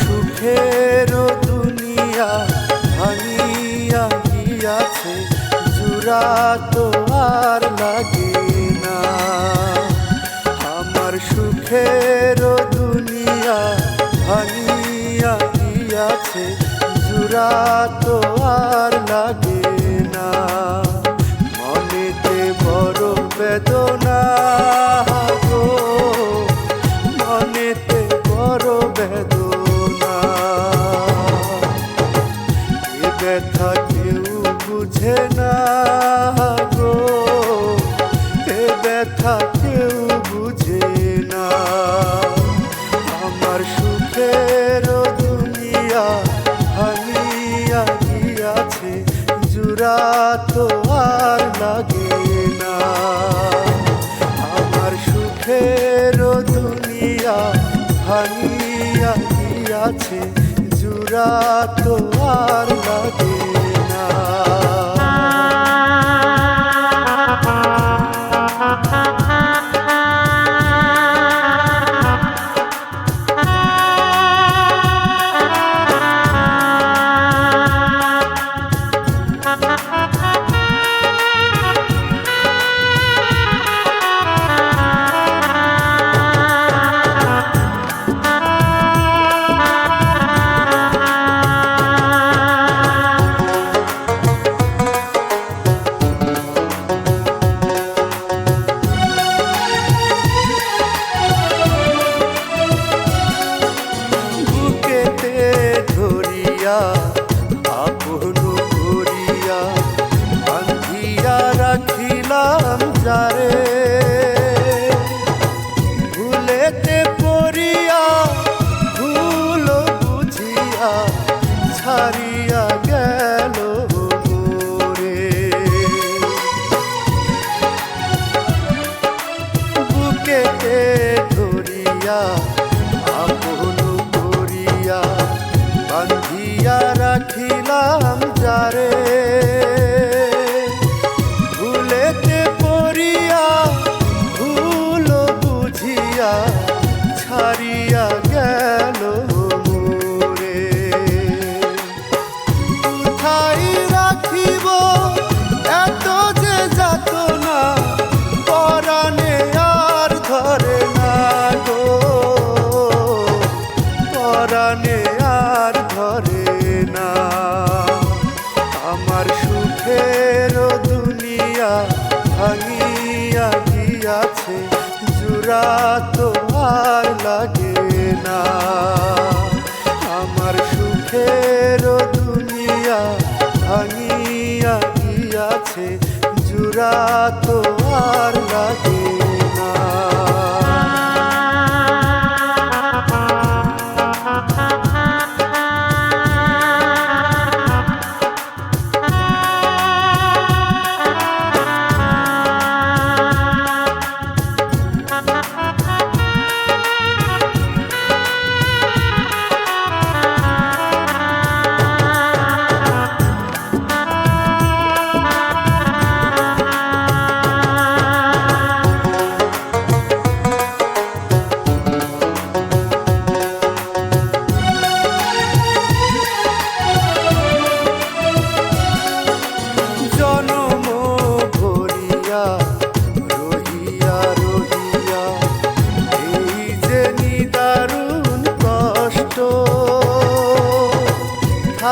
সুখের দুনিয়া ভাঙিয়া গিয়াছে জুরা তো আর লাগে না। আমার সুখের দুনিয়া ভাঙিয়া গিয়াছে জুরা তো আর লাগে না। মনেতে বড় বেদনা বুঝে না। আমার সুখের দুনিয়া ভাঙিয়া গিয়াছে জুরা তো লাগে না। আমার সুখের দুনিয়া ভাঙিয়া গিয়াছে জুরা তো আর ধরিয়া আপন করিয়া বান্ধিয়া রাখিলাম যারে। প্রাণে আর ধরে না। আমার সুখের দুনিয়া ভাঙিয়া গিয়াছে জুরা তো আর লাগে না। আমার সুখের দুনিয়া ভাঙিয়া গিয়াছে জুরা তো আর লাগে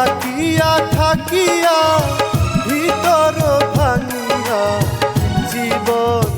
থাকিয়া থাকিয়া ভিতর ভাঙিয়া জীবন